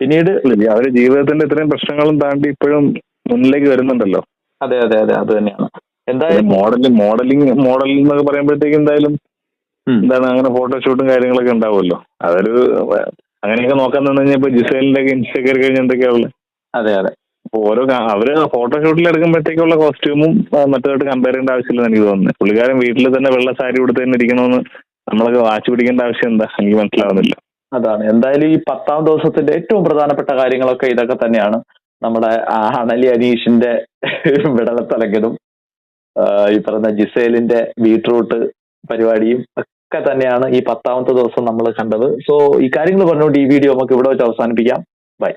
പിന്നീട് അവർ ജീവിതത്തിന്റെ ഇത്രയും പ്രശ്നങ്ങളും താണ്ടി ഇപ്പോഴും മുന്നിലേക്ക് വരുന്നുണ്ടല്ലോ. അതെ അതെ അതെ അത് തന്നെയാണ്. എന്തായാലും മോഡലിംഗ് മോഡലിംഗ് മോഡൽ എന്നൊക്കെ പറയുമ്പോഴത്തേക്ക് എന്തായാലും എന്താണ് അങ്ങനെ ഫോട്ടോഷൂട്ടും കാര്യങ്ങളൊക്കെ ഉണ്ടാവുമല്ലോ. അതൊരു അങ്ങനെയൊക്കെ നോക്കാൻ നിന്ന് കഴിഞ്ഞാൽ ഇപ്പൊ ജിസൈലിന്റെ ഒക്കെ ഇൻസ്റ്റ കയറി കഴിഞ്ഞാൽ എന്തൊക്കെയാവുള്ളത് അതെ അതെ. അപ്പൊ ഓരോ അവർ ഫോട്ടോഷൂട്ടിൽ എടുക്കുമ്പോഴത്തേക്കുള്ള കോസ്റ്റ്യൂമും മറ്റേതായിട്ട് കമ്പയർ ചെയ്യേണ്ട ആവശ്യമില്ലെന്ന് എനിക്ക് തോന്നുന്നത് പുള്ളിക്കാരൻ വീട്ടിൽ തന്നെ വെള്ള സാരി കൊടുത്ത് തന്നെ ഇരിക്കണമെന്ന് നമ്മളൊക്കെ വാച്ച് പിടിക്കേണ്ട ആവശ്യം എന്താ? എനിക്ക് മനസ്സിലാവുന്നില്ല. അതാണ്. എന്തായാലും ഈ പത്താം ദിവസത്തിന്റെ ഏറ്റവും പ്രധാനപ്പെട്ട കാര്യങ്ങളൊക്കെ ഇതൊക്കെ തന്നെയാണ്. നമ്മുടെ അണലി അനീഷിന്റെ വിടലത്തലങ്കനും ആ, ഈ പറഞ്ഞ ജിസേലിന്റെ ബീട്രൂട്ട് പരിപാടിയും ഒക്കെ തന്നെയാണ് ഈ പത്താമത്തെ ദിവസം നമ്മൾ കണ്ടത്. സോ ഈ കാര്യങ്ങൾ പറഞ്ഞുകൊണ്ട് ഈ വീഡിയോ നമുക്ക് ഇവിടെ വെച്ച് അവസാനിപ്പിക്കാം. ബൈ.